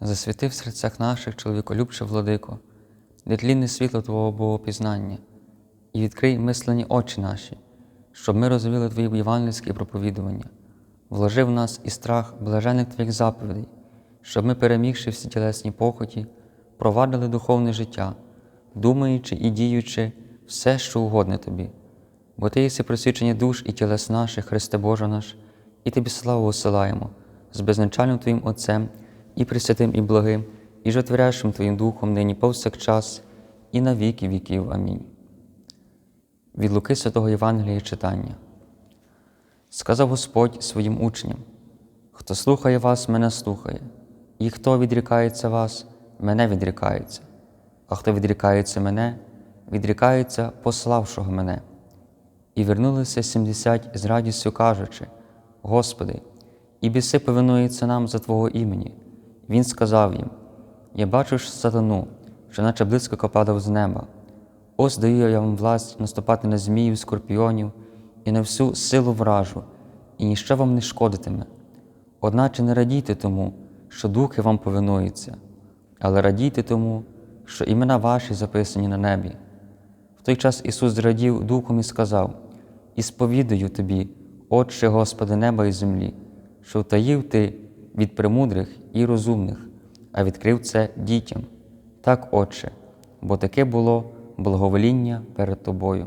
Засвіти в серцях наших, чоловіколюбче владико, нетлінне світло Твого Богопізнання, і відкрий мислені очі наші, щоб ми розвили Твої євангельські проповідування, вложи в нас і страх блажених Твоїх заповідей, щоб ми, перемігши всі тілесні похоті, провадили духовне життя, думаючи і діючи все, що угодне Тобі. Бо Ти єси просвічення душ і тілес наших, Христе Боже наш, і Тобі славу осилаємо з безначальним Твоїм Отцем, і Пресвятим, і благим, і жотворящим Твоїм Духом нині повсякчас, і на віки віків. Амінь. Від Луки Святого Євангелія читання. Сказав Господь своїм учням: Хто слухає вас, мене слухає, і хто відрікається вас, мене відрікається, а хто відрікається мене, відрікається пославшого мене. І вернулися сімдесят з радістю кажучи: Господи, і біси повинуються нам за Твого імені. Він сказав їм: Я бачу ж сатану, що наче блискавка падав з неба. Ось даю я вам власть наступати на зміїв, скорпіонів і на всю силу вражу, і ніщо вам не шкодитиме. Одначе не радійте тому, що духи вам повинуються, але радійте тому, що імена ваші записані на небі. В той час Ісус зрадів духом і сказав: І сповідаю тобі, Отче Господи неба і землі, що втаїв ти від премудрих і розумних, а відкрив це дітям. Так, Отче, бо таке було благовоління перед Тобою.